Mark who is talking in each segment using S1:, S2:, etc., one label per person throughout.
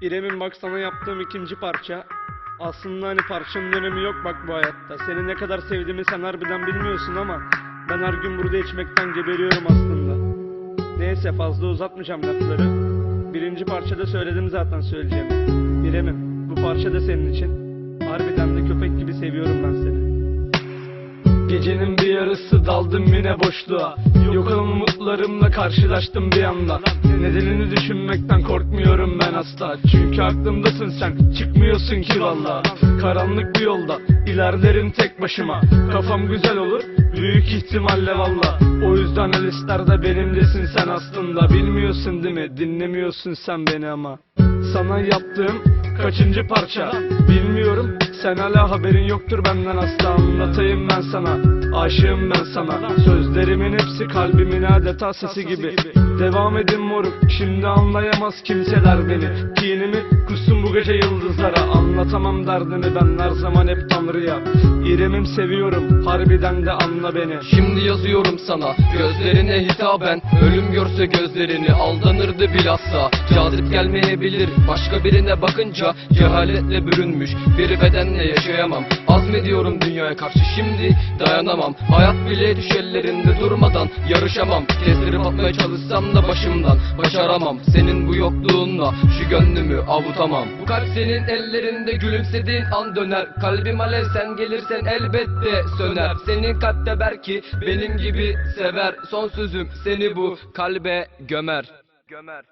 S1: İrem'in bak sana yaptığım ikinci parça. Aslında hani parçanın önemi yok bak bu hayatta. Seni ne kadar sevdiğimi sen harbiden bilmiyorsun ama ben her gün burada içmekten geberiyorum aslında. Neyse fazla uzatmayacağım lafları. Birinci parçada söyledim zaten söyleyeceğimi. İrem'im bu parça da senin için. Harbiden de köpek gibi seviyorum ben seni. Gecenin bir yarısı daldım yine boşluğa Yokum umutlarımla karşılaştım bir anda Nedenini düşünmekten korkmuyorum ben asla. Çünkü aklımdasın sen çıkmıyorsun ki valla Karanlık bir yolda ilerlerim tek başıma. Kafam güzel olur büyük ihtimalle valla O yüzden el isterde benimlesin sen aslında. Bilmiyorsun değil mi? Dinlemiyorsun sen beni ama. Sana yaptığım kaçıncı parça? Bilmiyorum. Sen hala haberin yoktur benden asla. Anlatayım ben sana Aşığım ben sana. Sözlerimin hepsi kalbimin adeta sesi gibi. Devam edin moruk. Şimdi anlayamaz kimseler beni. Kinimi kussun bu gece yıldızlara Anlatamam derdimi ben her zaman hep Tanrı'ya. İremim seviyorum harbiden de anla beni.
S2: Şimdi yazıyorum sana gözlerine hitaben. Ölüm görse gözlerini aldanırdı bilhassa. Cazip gelmeyebilir başka birine bakınca Cehaletle bürünmüş. Bir bedenle yaşayamam Azmediyorum dünyaya karşı. Şimdi dayanamam Hayat bile düş ellerinde durmadan yarışamam. Kestirip atmaya çalışsam da başımdan başaramam. Senin bu yokluğunla şu gönlümü avutamam Bu kalp senin ellerinde gülümsediğin an döner. Kalbim alev sen gelirsen elbette söner. Senin kalpte belki benim gibi sever. Son sözüm seni bu kalbe gömer. Gömer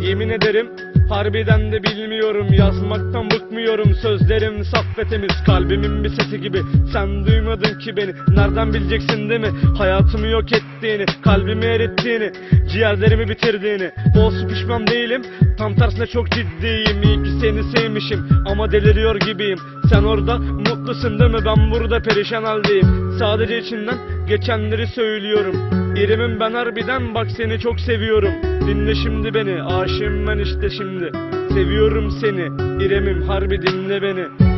S1: Yemin ederim harbiden de bilmiyorum. Yazmaktan bıkmıyorum sözlerim. Saf ve temiz Kalbimin bir sesi gibi. Sen duymadın ki beni. Nereden bileceksin değil mi? Hayatımı yok ettiğini Kalbimi erittiğini ciğerlerimi bitirdiğini. Olsun pişman değilim. Tam tersine çok ciddiyim. İyi ki seni sevmişim ama deliriyor gibiyim. Sen orada mutlusun değil mi? Ben burada perişan haldeyim. Sadece içinden geçenleri söylüyorum İremim ben harbiden bak seni çok seviyorum. Dinle şimdi beni aşığım ben işte şimdi. Seviyorum seni İremim harbi dinle beni